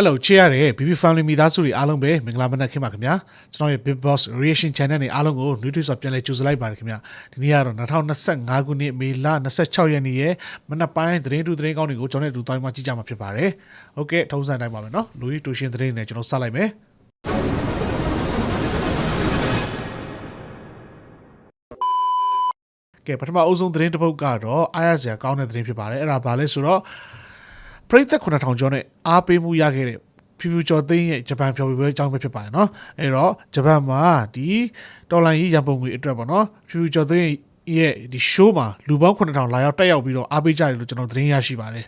Hello ချေရတဲ့ BB Family မိသားစုတွေအားလုံးပဲမင်္ဂလာမနက်ခင်ပါခင်ဗျာကျွန်တော်ရဲ့ Big Boss Reaction Channel နဲ့အားလုံးကိုနှွေးထွေးစွာပြန်လည်ကြိုဆိုလိုက်ပါတယ်ခင်ဗျာဒီနေ့ကတော့2025ခုနှစ်မေလ26ရက်နေ့ရဲ့မနက်ပိုင်းသတင်းတူသတင်းကောင်းတွေကိုကျွန်တော်တို့တိုင်းမှာကြည့်ကြမှာဖြစ်ပါတယ်ဟုတ်ကဲ့ထုံးစံတိုင်းပါမယ်နော်လူကြီးတူရှင်သတင်းတွေကျွန်တော်စလိုက်မယ်ကဲပထမအုပ်ဆုံးသတင်းတစ်ပုဒ်ကတော့အားရစရာကောင်းတဲ့သတင်းဖြစ်ပါတယ်အဲ့ဒါဘာလဲဆိုတော့ ပရိသတ်9000ကျော်နဲ့အားပေးမှုရခဲ့တဲ့ဖြူဖြူကျော်သိန်းရဲ့ဂျပန်ဖျော်ဖြေပွဲအကြောင်းပဲဖြစ်ပါတယ်နော်အဲ့တော့ဂျပန်မှာဒီတော်လိုင်းရေးရန်ပုံငွေအတွက်ပေါ့နော်ဖြူဖြူကျော်သိန်းရဲ့ဒီ show မှာလူပေါင်း9000လာရောက်တက်ရောက်ပြီးတော့အားပေးကြတယ်လို့ကျွန်တော်သတင်းရရှိပါတယ်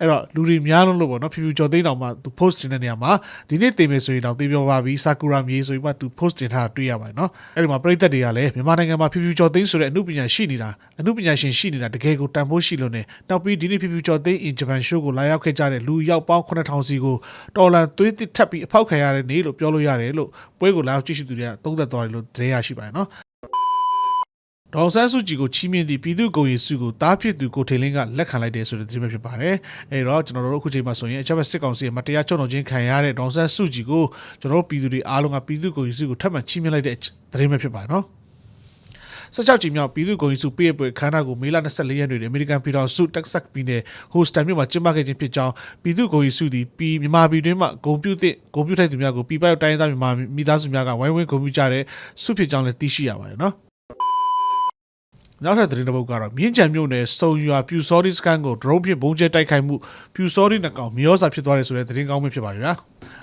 အဲ့တော့လူတွေများလုံးလို့ပေါ့နော်ဖြူဖြူကျော်သိန်းတောင်မှသူ post တင်တဲ့နေရာမှာဒီနေ့တင်မယ်ဆိုရင်တော့သိပြောပါပြီဆာကူရာမြေဆိုပြီးမှသူ post တင်ထားတာတွေ့ရပါတယ်နော်အဲ့ဒီမှာပရိသတ်တွေကလည်းမြန်မာနိုင်ငံမှာဖြူဖြူကျော်သိန်းဆိုတဲ့အမှုပညာရှိနေတာအမှုပညာရှင်ရှိနေတာတကယ်ကိုတန်ဖိုးရှိလို့ねနောက်ပြီးဒီနေ့ဖြူဖြူကျော်သိန်း in Japan show ကိုလာရောက်ခဲ့ကြတဲ့လူရောက်ပေါင်း9000စီကိုတော်လန်သွေးတစ်ထပ်ပြီးအဖောက်ခံရတဲ့နေ့လို့ပြောလို့ရတယ်လို့ပွဲကိုလာရောက်ကြည့်ရှုသူတွေကသုံးသပ်သွားတယ်လို့သတင်းရရှိပါတယ်နော် ဒေါ်ဆန်းစုကြည်ကိုချီးမြှင့်သည့်ပြည်သူ့ကိုယ်ရည်စုကိုတားဖြစ်သူကိုထေလင်းကလက်ခံလိုက်တယ်ဆိုတဲ့သတင်းပဲဖြစ်ပါတယ်။အဲဒီတော့ကျွန်တော်တို့အခုချိန်မှာဆိုရင်အချက်ပဲစစ်ကောင်စီရဲ့မတရားချုံတော်ချင်းခံရတဲ့ဒေါ်ဆန်းစုကြည်ကိုကျွန်တော်တို့ပြည်သူတွေအားလုံးကပြည်သူ့ကိုယ်ရည်စုကိုထပ်မံချီးမြှင့်လိုက်တဲ့သတင်းပဲဖြစ်ပါတယ်နော်။16ကြိမ်မြောက်ပြည်သူ့ဂုဏ်ယူစုပေးအပ်ပွဲခမ်းနားကိုမေလ24ရက်နေ့တွင်အမေရိကန်ပြည်ထောင်စုတက်ဆက်ပြည်နယ်ဟိုစတန်မြို့မှာကျင်းပခဲ့ခြင်းဖြစ်ကြောင်းပြည်သူ့ဂုဏ်ယူစုသည်ပြည်မြန်မာပြည်တွင်းမှဂုဏ်ပြုသည့်ဂုဏ်ပြုထိုက်သူများကိုပြည်ပရောက်တိုင်းဒေသမြန်မာမိသားစုများကဝိုင်းဝန်းဂုဏ်ပြုကြတဲ့စုဖြစ်ကြောင်းလည်းသိရှိရပါတယ်နော်။ နောက်ထပ်သတင်းတစ်ပုဒ်ကတော့မြင်းကြံမြို့နယ်စုံရွာပြူစောဒီစကန်ကို drone ဖြင့်ဘုံကျဲတိုက်ခိုက်မှုပြူစောဒီနှကောင်မြေဩစာဖြစ်သွားတယ်ဆိုတဲ့သတင်းကောင်းပဲဖြစ်ပါတယ်ဗျာ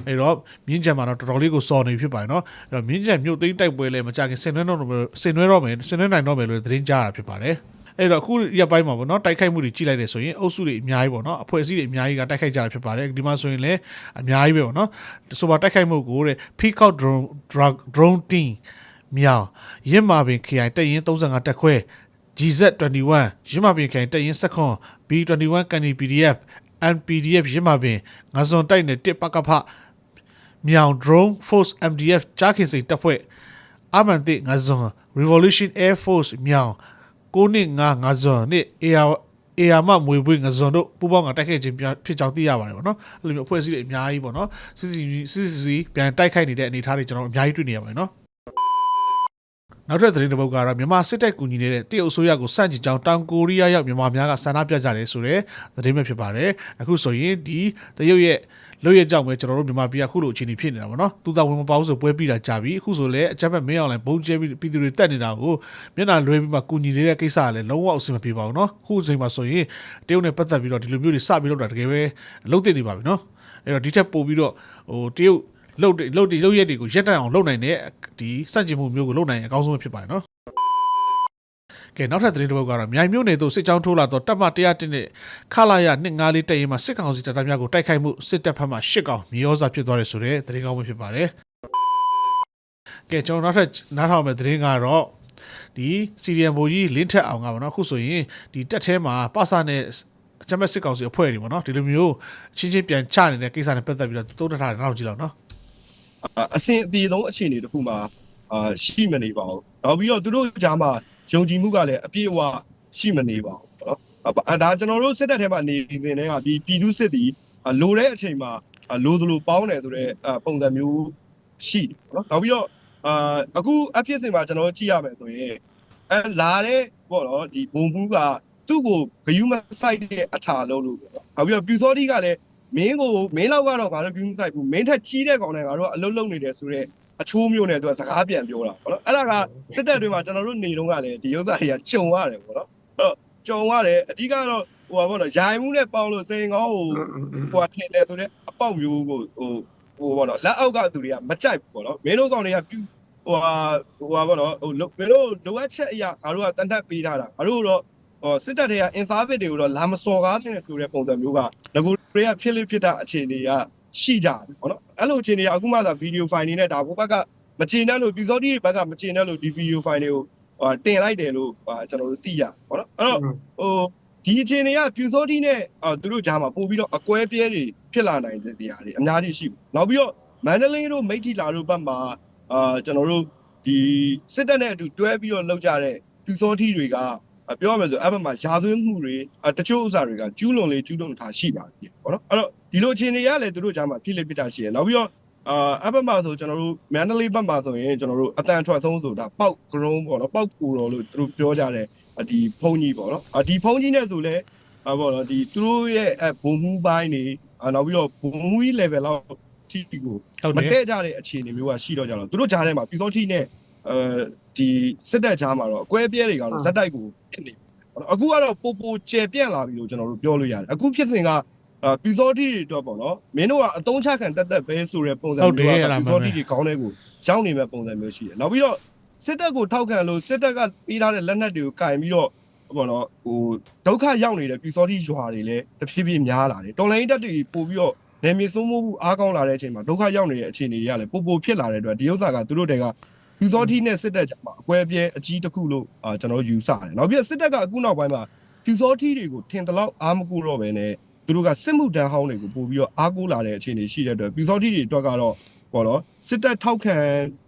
အဲတော့မြင်းကြံမှာတော့တော်တော်လေးကိုစော်နေဖြစ်ပါတယ်နော်အဲတော့မြင်းကြံမြို့သိမ်းတိုက်ပွဲလည်းမကြခင်ဆင်နွှဲတော့ဆင်နွှဲတော့မယ်ဆင်နွှဲနိုင်တော့မယ်လို့သတင်းကြားတာဖြစ်ပါတယ်အဲ့တော့အခုရက်ပိုင်းမှာပေါ့နော်တိုက်ခိုက်မှုတွေကြီးလိုက်တယ်ဆိုရင်အုပ်စုတွေအများကြီးပေါ့နော်အဖွဲ့အစည်းတွေအများကြီးကတိုက်ခိုက်ကြတာဖြစ်ပါတယ်ဒီမှာဆိုရင်လည်းအများကြီးပဲပေါ့နော်ဆိုပါတိုက်ခိုက်မှုကိုတဲ့ Peacock drone drone team မြောင်ရင့်မာပင် KI တက်ရင်35တက်ခွဲ GZ21 ရင်းမာပင်ခိုင်တက်ရင်စခွန် B21 ကန်ဒီ PDF NPDF ရင်းမာပင်ငါစွန်တိုက်နဲ့တစ်ပကဖမြောင် drone force MDF ကြားခင်စိန်တပ်ဖွဲ့အမန်တိငါစွန် Revolution Air Force မြောင်ကိုနစ်ငါငါစွန်နဲ့ AR အေယာမမွေပွေးငဇွန်တို့ပူပေါင်းကတိုက်ခိုက်ခြင်းဖြစ်ကြောင်းသိရပါတယ်ပေါ့နော်အဲ့လိုမျိုးအဖွဲ့အစည်းတွေအများကြီးပေါ့နော်စစ်စီစစ်စီပြန်တိုက်ခိုက်နေတဲ့အနေအထားတွေကျွန်တော်အများကြီးတွေ့နေရပါတယ်နော် နောက်ထပ်သတင်းတစ်ပုဒ်ကတော့မြန်မာစစ်တပ်ကူညီနေတဲ့တရုတ်အစိုးရကိုစန့်ကျင်ကြောင်းတောင်ကိုရီးယားရောက်မြန်မာများကဆန္ဒပြကြတယ်ဆိုတဲ့သတင်းပဲဖြစ်ပါတယ်အခုဆိုရင်ဒီတရုတ်ရဲ့လွတ်ရကြောင့်ပဲကျွန်တော်တို့မြန်မာပြည်ကအခုလိုအခြေအနေဖြစ်နေတာပေါ့နော်သူသာဝင်မပေါင်းဆိုပွဲပြီးတာကြာပြီအခုဆိုလည်းအကြမ်းဖက်မင်းအောင်လိုင်းဘုံကျဲပြီးပြည်သူတွေတက်နေတာကိုမျက်နှာလွှဲပြီးမှကူညီနေတဲ့ကိစ္စကလည်းလုံးဝအဆင်မပြေပါဘူးနော်အခုချိန်မှာဆိုရင်တရုတ်နဲ့ပတ်သက်ပြီးတော့ဒီလိုမျိုးတွေစပြီးလုပ်တာတကယ်ပဲလုံးသိနေပါပြီနော်အဲ့တော့ဒီထက်ပိုပြီးတော့ဟိုတရုတ် လုတ်လုတ်လုတ်ရက်တွေကိုရက်တန့်အောင်လုပ်နိုင်တဲ့ဒီစန့်ကျင်မှုမျိုးကိုလုပ်နိုင်ရင်အကောင်းဆုံးဖြစ်ပါတယ်နော်ကဲနောက်ထပ်သတင်းတစ်ပုဒ်ကတော့မြိုင်မြို့နယ်သို့စစ်ကြောင်းထိုးလာတော့တပ်မ101နဲ့ခလာရ254တပ်ရင်မှာစစ်ကောင်စီတပ်သားများကိုတိုက်ခိုက်မှုစစ်တပ်ဖက်မှ10ကောင်မြေဩဇာဖြစ်သွားတယ်ဆိုတဲ့သတင်းကောင်းပဲဖြစ်ပါတယ်ကဲကျွန်တော်နောက်ထပ်နားထောင်မယ့်သတင်းကတော့ဒီစီရီယံဘိုကြီးလင်းထက်အောင်ကပေါ့နော်အခုဆိုရင်ဒီတက်ထဲမှာပါစာနဲ့အချမ်းမဲ့စစ်ကောင်စီအဖွဲ့တွေပေါ့နော်ဒီလိုမျိုးချင်းချင်းပြန်ချနေတဲ့ကိစ္စနဲ့ပတ်သက်ပြီးတော့သုံးသပ်ထားတယ်နောက်ကြည့်လောက်နော် အာအဆင်အပြေဆုံးအခြေအနေတစ်ခုမှာအာရှိမနေပါဘူး။နောက်ပြီးတော့သူတို့ကြားမှာယုံကြည်မှုကလည်းအပြည့်အဝရှိမနေပါဘူးနော်။အဲဒါကျွန်တော်တို့စစ်တပ်ထဲမှာနေနေတဲ့ကဒီပြည်သူစစ်တီအာလိုတဲ့အချိန်မှာအာလိုသလိုပေါင်းတယ်ဆိုတော့အာပုံစံမျိုးရှိတယ်နော်။နောက်ပြီးတော့အာအခုအဖြစ်စင်မှာကျွန်တော်တို့ကြည့်ရမယ်ဆိုရင်အဲလာတဲ့ပေါ့နော်ဒီဘုံဘူးကသူ့ကိုဂယုမဆိုင်တဲ့အထာလုံးလို့ပေါ့နော်။နောက်ပြီးတော့ပြူစောတိကလည်း မင်းကိုမင်းလောက်ကတော့ငါတို့ပြုံးဆိုင်ဘူးမင်းထက်ကြီးတဲ့ကောင်တွေငါတို့ကအလုတ်လုံနေတယ်ဆိုတော့အချိုးမျိုးနဲ့သူကစကားပြန်ပြောတာပေါ့နော်အဲ့ဒါကစစ်တပ်တွေမှာကျွန်တော်တို့နေတော့ကလည်းဒီဥစ္စာတွေကကြုံရတယ်ပေါ့နော်အဲ့တော့ကြုံရတယ်အဓိကတော့ဟိုပါပေါ့နော်ယာယီမှုနဲ့ပေါင်းလို့စိန်ကောင်းကိုဟိုကထင်တယ်ဆိုတော့အပေါက်မျိုးကိုဟိုဟိုပေါ့နော်လက်အောက်ကသူတွေကမကြိုက်ဘူးပေါ့နော်မင်းတို့ကောင်တွေကပြုဟိုဟာဟိုပါပေါ့နော်ဟိုမင်းတို့လိုအပ်ချက်အရာငါတို့ကတန်တက်ပေးထားတာငါတို့တော့ ဟိုစစ်တပ်တွေက inservice တွေကိုတော့လာမစော်ကားခြင်းဆိုတဲ့ပုံစံမျိုးကငကူတွေကဖြစ်လိဖြစ်တာအခြေအနေကရှိကြတယ်ပေါ့နော်အဲ့လိုအခြေအနေကအခုမှသာဗီဒီယိုဖိုင်နေနဲ့ဒါဘိုးဘက်ကမကျင်တဲ့လို့ပြည်စောတိဘက်ကမကျင်တဲ့လို့ဒီဗီဒီယိုဖိုင်တွေကိုဟိုတင်လိုက်တယ်လို့ဟာကျွန်တော်တို့သိရပေါ့နော်အဲ့တော့ဟိုဒီအခြေအနေကပြူစောတိနဲ့အာသူတို့ကြားမှာပို့ပြီးတော့အကွဲပြဲတွေဖြစ်လာနိုင်တဲ့နေရာတွေအများကြီးရှိဘူးနောက်ပြီးတော့မန္တလေးတို့မိထီလာတို့ဘက်မှာအာကျွန်တော်တို့ဒီစစ်တပ်နဲ့အတူတွဲပြီးတော့လောက်ကြတဲ့ပြူစောတိတွေကအ ပြောရမယ်ဆိုအဲ့ဘက်မှာယာသွင်းမှုတွေအတချို့ဥစ္စာတွေကကျူးလွန်လေကျူးလွန်ထားရှိပါပြီပေါ့နော်အဲ့တော့ဒီလိုအခြေအနေရလဲသူတို့ကြားမှာဖြစ်လေပြတာရှိရနောက်ပြီးတော့အာအဲ့ဘက်မှာဆိုကျွန်တော်တို့မန္တလေးဘက်မှာဆိုရင်ကျွန်တော်တို့အတန်ထွက်ဆုံးဆိုတာပေါက်ကရုံးပေါ့နော်ပေါက်ကူတော်လို့သူတို့ပြောကြတယ်ဒီဖုန်းကြီးပေါ့နော်အဒီဖုန်းကြီးနဲ့ဆိုလဲအပေါ့နော်ဒီသူတို့ရဲ့အဘုံမှုပိုင်းနေနောက်ပြီးတော့ဘုံမှုကြီး level လောက်ထိကိုဟုတ်မတယ်တည့်ကြတဲ့အခြေအနေမျိုးကရှိတော့ကြတော့သူတို့ကြားထဲမှာပြည်သောတိနဲ့အဲ ဒီစစ်တပ်ကြားမှာတော့အကွဲပြဲတွေကတော့ဇက်တိုက်ကိုဖြစ်နေပြီပေါ့နော်အခုကတော့ပိုပိုကျယ်ပြန့်လာပြီလို့ကျွန်တော်တို့ပြောလို့ရတယ်အခုဖြစ်စဉ်ကအာပြည်သောတိတွေတော့ပေါ့နော်မင်းတို့ကအတုံးချခံတက်တက်ပဲဆိုတဲ့ပုံစံဟုတ်တယ်မျိုးကအဲ့ဒါပြည်မှန်သောပဲတိတွေခေါင်းထဲကိုကြောင်းနေမဲ့ပုံစံမျိုးရှိတယ်နောက်ပြီးတော့စစ်တပ်ကိုထောက်ခံလို့စစ်တပ်ကပေးထားတဲ့လက်နက်တွေကိုကင်ပြီးတော့ပေါ့နော်ဟိုဒုက္ခရောက်နေတဲ့ပြည်သောတိရွာတွေလည်းတဖြည်းဖြည်းများလာတယ်တော်လိုင်းတက်တွေပို့ပြီးတော့နေမြေစိုးမိုးမှုအားကောင်းလာတဲ့အချိန်မှာဒုက္ခရောက်နေတဲ့အခြေအနေတွေကလည်းပိုပိုဖြစ်လာတဲ့အတွက်ဒီဥစ္စာကသူတို့တွေက ယူစောတိနဲ့စစ်တပ်ကြားမှာအကွဲအပြဲအကြီးတစ်ခုလို့အာကျွန်တော်ယူဆတယ်။နောက်ပြီးစစ်တပ်ကအခုနောက်ပိုင်းမှာယူစောတိတွေကိုထင်တလောက်အားမကူတော့ပဲနဲ့သူတို့ကစစ်မှုတန်းဟောင်းတွေကိုပို့ပြီးတော့အားကိုးလာတဲ့အခြေအနေရှိတဲ့အတွက်ယူစောတိတွေအတွက်ကတော့ပေါ့နော်စစ်တပ်ထောက်ခံ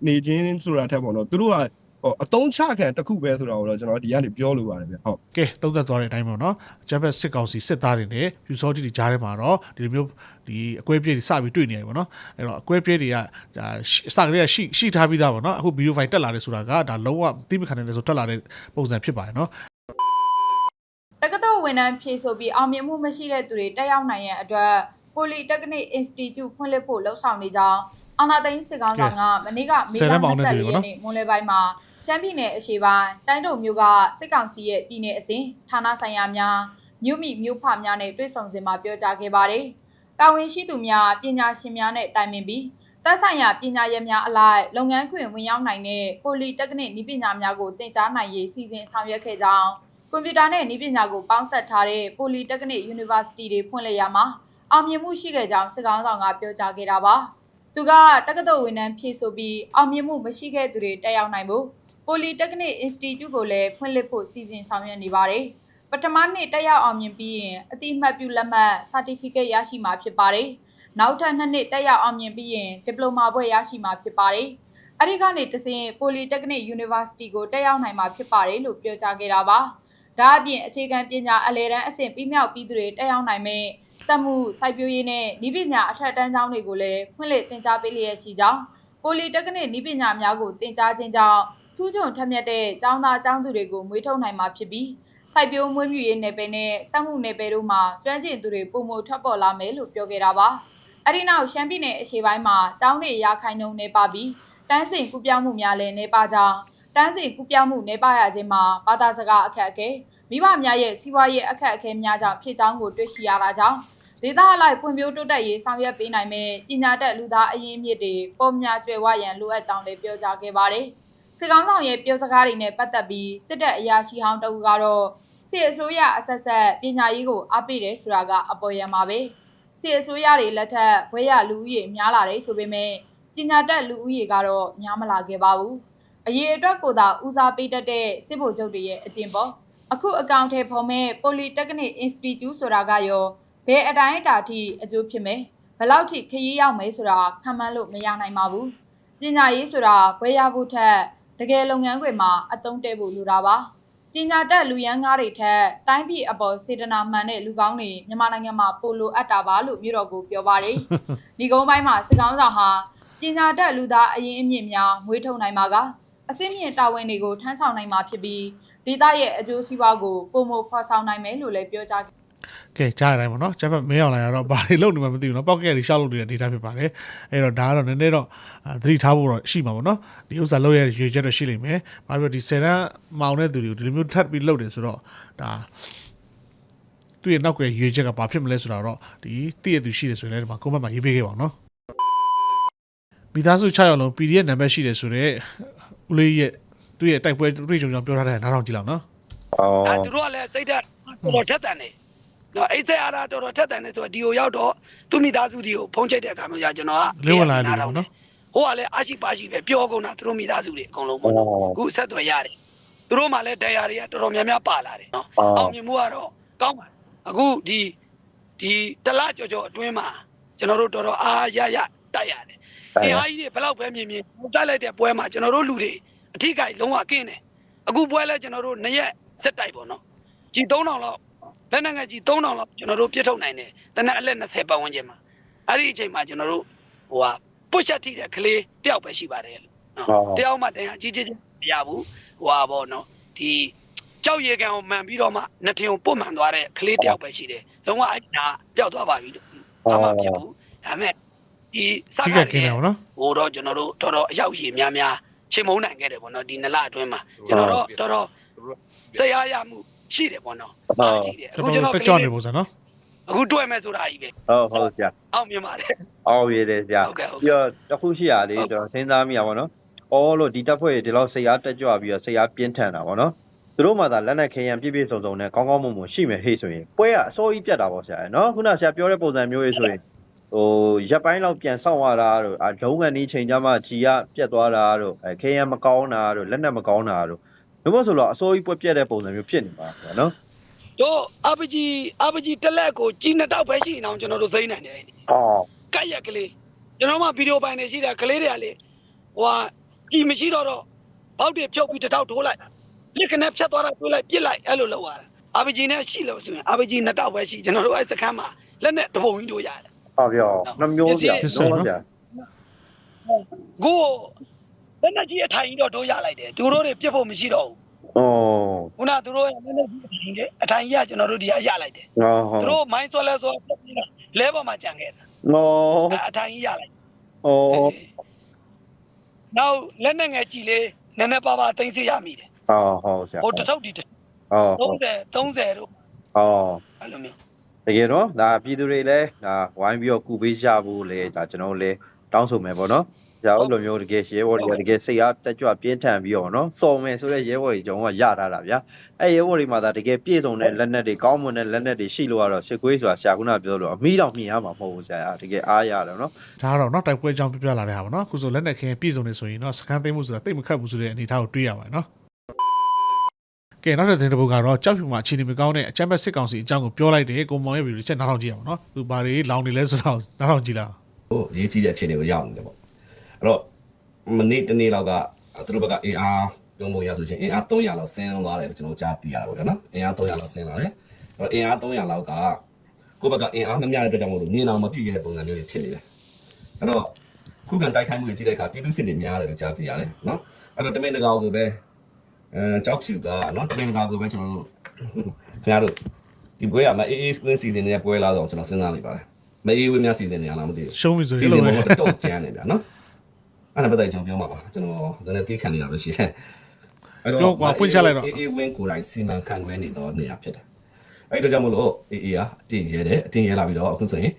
နေခြင်းဆိုတာထက်ပေါ့နော်သူတို့က ဟိုအတုံးချခံတစ်ခုပဲဆိုတာကိုတော့ကျွန်တော်ဒီကနေပြောလိုပါတယ်ဗျဟုတ်ကဲသုံးသက်သွားတဲ့အတိုင်းပေါ့နော်ဂျပက်စစ်ကောင်စီစစ်သားတွေနဲ့ပြူစောတီတွေကြားထဲမှာတော့ဒီလိုမျိုးဒီအကွဲပြေးတွေစပြီးတွေ့နေရပြီပေါ့နော်အဲ့တော့အကွဲပြေးတွေကဒါရှိအစကလေးကရှိရှိထားပြီးသားပေါ့နော်အခုဗီဒီယိုဖိုင်တက်လာတယ်ဆိုတာကဒါလုံးဝသိမခံနိုင်တယ်ဆိုတက်လာတဲ့ပုံစံဖြစ်ပါတယ်နော်တက္ကသိုလ်ဝန်ထမ်းဖြည့်ဆိုပြီးအောင်မြင်မှုမရှိတဲ့သူတွေတက်ရောက်နိုင်ရန်အတွက် Polytechnic Institute ဖွင့်လှစ်ဖို့လှုံ့ဆော်နေကြောင်းအာနာသိန်းစစ်ကောင်ဆောင်ကမနေ့ကမေလ24ရက်နေ့မွန်လယ်ပိုင်းမှာ ရှမ်းပြည်နယ်အရှေ့ပိုင်းတိုင်းတုံမြို့ကစစ်ကောင်စီရဲ့ပြည်내အစဉ်ဌာနဆိုင်ရာများမြို့မိမြို့ဖများနဲ့တွေ့ဆုံစဉ်မှာပြောကြားခဲ့ပါတယ်။တာဝန်ရှိသူများပညာရှင်များနဲ့တိုင်ပင်ပြီးသက်ဆိုင်ရာပညာရပ်များအလိုက်လုပ်ငန်းခွင်ဝင်ရောက်နိုင်တဲ့ Polytechnic နည်းပညာများကိုသင်ကြားနိုင်ရေးစီစဉ်ဆောင်ရွက်ခဲ့ကြောင်းကွန်ပျူတာနဲ့နည်းပညာကိုပေါင်းစပ်ထားတဲ့ Polytechnic University တွေဖွင့်လှစ်ရမှာအောင်မြင်မှုရှိခဲ့ကြောင်းစစ်ကောင်ဆောင်ကပြောကြားခဲ့တာပါ။သူကတက္ကသိုလ်ဝန်ထမ်းဖြည့်ဆိုပြီးအောင်မြင်မှုမရှိခဲ့သူတွေတက်ရောက်နိုင်ဖို့ Polytechnic Institute ကိုလည်းဖွင့်လှစ်ဖို့စီစဉ်ဆောင်ရွက်နေပါတယ်။ပထမနှစ်တက်ရောက်အောင်မြင်ပြီးရင်အတိအမှတ်ပြုလက်မှတ် Certificate ရရှိမှာဖြစ်ပါတယ်။နောက်ထပ်နှစ်နှစ်တက်ရောက်အောင်မြင်ပြီးရင် Diploma ဘွဲ့ရရှိမှာဖြစ်ပါတယ်။အဲဒီကနေတစဉ် Polytechnic University ကိုတက်ရောက်နိုင်မှာဖြစ်ပါတယ်လို့ပြောကြားခဲ့တာပါ။ဒါအပြင်အခြေခံပညာအလဲတန်းအဆင့်ပြီးမြောက်ပြီးသူတွေတက်ရောက်နိုင်မဲ့စက်မှုစိုက်ပျိုးရေးနဲ့ဤပညာအထက်တန်းကျောင်းတွေကိုလည်းဖွင့်လှစ်သင်ကြားပေးလျက်ရှိကြောင်းပိုလီတက္ကနစ်ဤပညာများကိုသင်ကြားခြင်းကြောင့် ထူးချွန်ထက်မြက်တဲ့ကျောင်းသားကျောင်းသူတွေကိုမွေးထုတ်နိုင်မှာဖြစ်ပြီးစိုက်ပျိုးမွေးမြူရေးနယ်ပယ်နဲ့စက်မှုနယ်ပယ်တို့မှာကျွမ်းကျင်သူတွေပုံမထွက်ပေါ်လာမယ်လို့ပြောခဲ့တာပါအဲ့ဒီနောက်ရှမ်းပြည်နယ်အရှေ့ပိုင်းမှာကျောင်းတွေရာခိုင်နှုန်းနေပါပြီးတန်းစင်ကူပြောင်းမှုများလည်းနေပါကြောင်းတန်းစင်ကူပြောင်းမှုနေပါရခြင်းမှာဘာသာစကားအခက်အခဲမိဘများရဲ့စီးပွားရေးအခက်အခဲများကြောင့်ဖြစ်ကြောင်းကိုတွေ့ရှိရတာကြောင့်ဒေသအလိုက်ဖွံ့ဖြိုးတိုးတက်ရေးဆောင်ရွက်ပေးနိုင်မဲ့ပညာတတ်လူသားအရင်းအမြစ်တွေပုံများကျွယ်ဝရန်လိုအပ်ကြောင်းလည်းပြောကြားခဲ့ပါတယ်။ စစ်ကောင်ဆောင်ရဲ့ပြောစကားတွေနဲ့ပတ်သက်ပြီးစစ်တပ်အရာရှိဟောင်းတအူကတော့စစ်အစိုးရအဆက်ဆက်ပညာရေးကိုအားပေးတယ်ဆိုတာကအပေါ်ယံပါပဲ။စစ်အစိုးရတွေလက်ထက်ဘွဲရလူဦးရေများလာတယ်ဆိုပေမဲ့ပညာတတ်လူဦးရေကတော့များမလာခဲ့ပါဘူး။အရေးအတွက်ကိုသာဦးစားပေးတတ်တဲ့စစ်ဗိုလ်ချုပ်တွေရဲ့အကျင့်ပေါ့။အခုအကောင့်ထဲဖော်မဲ့ Polytechnic Institute ဆိုတာကရောဘယ်အတိုင်းအတာထိအကျိုးဖြစ်မယ်ဘယ်လောက်ထိခရီးရောက်မယ်ဆိုတာခံမှန်းလို့မရနိုင်ပါဘူးပညာရေးဆိုတာဘွဲရဖို့ထက် တကယ်လုပ်ငန်းခွင်မှာအသုံးတည့်ဖို့လိုတာပါပညာတတ်လူရန်ကားတွေထက်တိုင်းပြည်အပေါ်စေတနာမှန်တဲ့လူကောင်းတွေမြန်မာနိုင်ငံမှာပိုလိုအပ်တာပါလို့မြို့တော်ကိုပြောပါတယ်ဒီကုန်းပိုင်းမှာစစ်ကောင်းဆောင်ဟာပညာတတ်လူသားအရင်အမြင့်များမွေးထုတ်နိုင်မှာကအစင်းမြင့်တာဝန်တွေကိုထမ်းဆောင်နိုင်မှာဖြစ်ပြီးဒေသရဲ့အကျိုးစီးပွားကိုပုံမဖော်ဆောင်နိုင်မယ်လို့လည်းပြောကြားခဲ့ ကဲကြားရတိုင်းပေါ့နော်ဂျပက်မင်းအောင်လာရတော့ဘာတွေလုပ်နေမှမသိဘူးနော်ပောက်ကက်တွေရှောက်လုပ်နေတဲ့ data ဖြစ်ပါတယ်အဲ့တော့ဒါကတော့နည်းနည်းတော့အာသတိထားဖို့တော့ရှိမှာပေါ့နော်ဒီဥစ္စာလုပ်ရတဲ့ရွေချက်တော့ရှိလိမ့်မယ်ဘာဖြစ်လို့ဒီဆယ်တန်းမောင်တဲ့သူတွေကိုဒီလိုမျိုးထပ်ပြီးလုပ်တယ်ဆိုတော့ဒါသူ့ရဲ့နောက်ကရွေချက်ကဘာဖြစ်မလဲဆိုတာတော့ဒီတည့်ရသူရှိတယ်ဆိုရင်လည်းဒီမှာ comment မှာရေးပေးခဲ့ပါအောင်နော်မိသားစု6ယောက်လုံး PDF နံပါတ်ရှိတယ်ဆိုတော့ဦးလေးရဲ့သူ့ရဲ့တိုက်ပွဲတွေ့ကြုံကြောင့်ပြောထားတဲ့နားထောင်ကြည့်လောက်နော်အဲသူတို့ကလည်းစိတ်ဓာတ်တော်တော်ထက်တန်တယ် နော်အိတ်ဆက်အားတော်တော်ထက်တန်တယ်ဆိုတော့ဒီကိုရောက်တော့သူ့မိသားစုဒီကိုဖုံးချိတ်တဲ့အခါမျိုးじゃကျွန်တော်ကလေးဝင်လာတယ်ပေါ့နော်ဟိုကလည်းအာရှိပါရှိပဲပြောကုန်တာသူတို့မိသားစုတွေအကုန်လုံးပေါ့နော်အခုဆက်သွယ်ရတယ်သူတို့မှလည်းတရားတွေကတော်တော်များများပါလာတယ်နော်အောင်မြင်မှုကတော့ကောင်းပါအခုဒီဒီတလားကြော်ကြော်အတွင်းမှာကျွန်တော်တို့တော်တော်အားရရတိုက်ရတယ်အင်အားကြီးတွေဘယ်လောက်ပဲမြင်မြင်တိုက်လိုက်တဲ့ပွဲမှာကျွန်တော်တို့လူတွေအထိကိလုံးဝကင်းတယ်အခုပွဲလဲကျွန်တော်တို့နှစ်ရက်စစ်တိုက်ပေါ့နော်ကြီး3000လောက် လက်နက်ငယ်ကြီး3000လောက်ကျွန်တော်တို့ပြစ်ထုတ်နိုင်တယ်တနက်အလက်20ပတ်ဝန်းကျင်မှာအဲ့ဒီအချိန်မှာကျွန်တော်တို့ဟိုဟာပုတ်ချက်ထိတဲ့ကလေးတယောက်ပဲရှိပါတယ်လို့နော်တယောက်မှတရားကြီးကြီးကြီးမရဘူးဟိုဟာပေါ့နော်ဒီကြောက်ရေကန်ကိုမှန်ပြီးတော့မှနှစ်ထင်ကိုပုတ်မှန်သွားတဲ့ကလေးတယောက်ပဲရှိတယ်လုံးဝအဲ့ဒါပျောက်သွားပါပြီလို့ဘာမှဖြစ်ဘူးဒါပေမဲ့ဒီစကြီးကားကကင်းတယ်ဗောနော်ဟိုတော့ကျွန်တော်တို့တော်တော်အရောက်ရည်များများချိန်မုံနိုင်ခဲ့တယ်ပေါ့နော်ဒီနလအတွင်းမှာကျွန်တော်တို့တော်တော်ဆရာရမှု ရှိတယ်ပေါ့နော်ရှိတယ်ကျွန်အခုကျွန်တော်တော်တက်ကြွနေပုံစံနော်အခုတွေ့မဲ့ဆိုတာကြီးပဲဟုတ်ဟုတ်ဆရာအောင်မြင်ပါတယ်အော်ရည်တယ်ဆရာဟုတ်ကဲ့ဟုတ်ပြီးတော့တစ်ခုရှိရလေကျွန်တော်စဉ်းစားမိရပါတော့အော်လို့ဒီတပ်ဖွဲ့တွေဒီလောက်စိတ်အားတက်ကြွပြီးတော့စိတ်အားပြင်းထန်တာပေါ့နော်သူတို့မှသာလက်နက်ခဲယံပြည့်ပြည့်စုံစုံနဲ့ကောင်းကောင်းမွန်မွန်ရှိမယ်ဟေ့ဆိုရင်ပွဲကအစိုးရပြတ်တာပေါ့ဆရာနော်ခုနဆရာပြောတဲ့ပုံစံမျိုးရေးဆိုရင်ဟိုရက်ပိုင်းလောက်ပြန်ဆောက်ရတာတို့အလုံးကနေချိန်ကြမှာဂျီကပြတ်သွားတာတို့အဲခဲယံမကောင်းတာတို့လက်နက်မကောင်းတာတို့ ဘယ်မို့ဆိုတော့အစိုးရပွဲပြတ်တဲ့ပုံစံမျိုးဖြစ်နေပါဆရာနော်တို့အပကြီးအပကြီးတစ်လက်ကိုကြီးနှစ်တောက်ပဲရှိနေအောင်ကျွန်တော်တို့သိနိုင်တယ်အော်ကက်ရက်ကလေးကျွန်တော်မှဗီဒီယိုပိုင်းနေရှိတာကလေးတွေကလေဟိုဟာကြီးမရှိတော့တော့ဘောက်တွေဖြုတ်ပြီးတစ်တောက်ထိုးလိုက်ပြစ်ကနေဖြတ်သွားတာတွေးလိုက်ပြစ်လိုက်အဲ့လိုလုပ်ရတာအပကြီးနဲ့ရှိလို့ဆိုရင်အပကြီးနှစ်တောက်ပဲရှိကျွန်တော်တို့အဲ့စခန်းမှာလက်နဲ့တပုံကြီးတို့ရတယ်ဟုတ်ပြောနှမျိုးဆရာဖြစ်စံနော်ဆရာကို လက်နက်ကြီးအထိုင်ကြီးတော့တို့ရလိုက်တယ်သူတို့တွေပြစ်ဖို့မရှိတော့ဘူးအော်ခုနသူတို့ရဲ့လက်နက်ကြီးအထိုင်ကြီးအထိုင်ကြီးကကျွန်တော်တို့ဒီကရလိုက်တယ်ဟုတ်သူတို့မိုင်းဆွဲလဲဆိုလဲပေါ်မှာကြံခဲ့တာနော်အဲ့အထိုင်ကြီးရလိုက်အော်နောက်လက်နက်ငယ်ကြည်လေးနည်းနည်းပါးပါးသိမ်းစီရမိတယ်ဟုတ်ဟုတ်ဆရာဟိုတစ်ထုပ်ဒီတစ်ဟုတ်ဟုတ်30 30တို့အော်အဲ့လိုမျိုးတကယ်တော့ဒါပြည်သူတွေလည်းဒါဝိုင်းပြီးတော့ကုပေးကြဖို့လေဒါကျွန်တော်တို့လည်းတောင်းဆိုမယ်ပေါ့နော်။ ဒါအဲ့လိုမျိုးတကယ်ရဲဘော်တွေကတကယ်စိတ်အားတက်ကြွပြင်းထန်ပြီးတော့နော်စော်မယ်ဆိုတဲ့ရဲဘော်တွေကျွန်တော်ကရထားတာဗျာ။အဲ့ရဲဘော်တွေမှာဒါတကယ်ပြည့်စုံတဲ့လက်နက်တွေကောင်းမွန်တဲ့လက်နက်တွေရှိလို့ကတော့စစ်ကွေးဆိုတာဆရာကပြောလို့အမီးတော့မြင်ရမှာမဟုတ်ဘူးဆရာတကယ်အားရတယ်နော်ဒါကတော့နော်တိုက်ပွဲအကြောင်းပြပြလာတဲ့ဟာပါနော်အခုဆိုလက်နက်ခင်းပြည့်စုံနေဆိုရင်နော်စကန်သိမ်းမှုဆိုတာတိတ်မခတ်ဘူးဆိုတဲ့အနေအထားကိုတွေးရပါတယ်နော်ကဲနောက်တဲ့သတင်းတစ်ပုဒ်ကတော့ကြောက်ဖြူမှာအခြေအနေမကောင်းတဲ့အချမ်းဘက်စစ်ကောင်စီအကြောင်းကိုပြောလိုက်တယ်ကိုမောင်ရဲ့ဗီဒီယိုချက်နားထောင်ကြည့်ရအောင်နော်သူဘာတွေလောင်နေလဲဆိုတော့နားထောင်ကြည့်လားဟိုရေးကြည့်တဲ့အခြေအနေကိုရောက်နေတယ်ပေါ့ အဲ့တော့မနေ့တနေ့လောက်ကသူတို့ဘက်က AR ပြုံးပုံရဆိုရှင် AR 300လောက်ဆင်းသွားတယ်လို့ကျွန်တော်ကြားသိရတာပေါ့ဗျာနော် AR 300လောက်ဆင်းလာတယ်အဲ့တော့ AR 300လောက်ကကိုယ့်ဘက်က AR မမျှတဲ့အတွက်ကြောင့်မို့လို့နေအောင်မပြည့်ရတဲ့ပုံစံမျိုးတွေဖြစ်နေတယ်အဲ့တော့ခုခံတိုက်ခိုက်မှုတွေကြည့်တဲ့အခါပြည်သူစစ်တွေများတယ်လို့ကြားသိရတယ်နော်အဲ့တော့တမင်တကာကိုပဲအဲကြောက်ဖြူကနော်တမင်တကာကိုပဲကျွန်တော်တို့ခင်ဗျားတို့ဒီပွဲကမအေးအေး screen season နဲ့ပွဲလာတော့ကျွန်တော်စဉ်းစားနေပါတယ်မအေးဝင်းများ season တွေလားမသိဘူးရှုံးပြီဆိုရစီင်စဉ်လို့ပဲတော့တော့ကျန်းနေဗျာနော် အဲ့ဒါပတ်သက်ကျွန်တော်ပြောမှာပါကျွန်တော်လည်းတီးခံနေတာပဲရှိတယ်အေးအေးဝင်းကိုယ်တိုင်စီမံခန့်ခွဲနေတော့နေရာဖြစ်တယ်အဲ့ဒါကြောင့်မလို့အေးအေးကအတင်ရဲတယ်အတင်ရဲလာပြီးတော့အခုဆိုရင်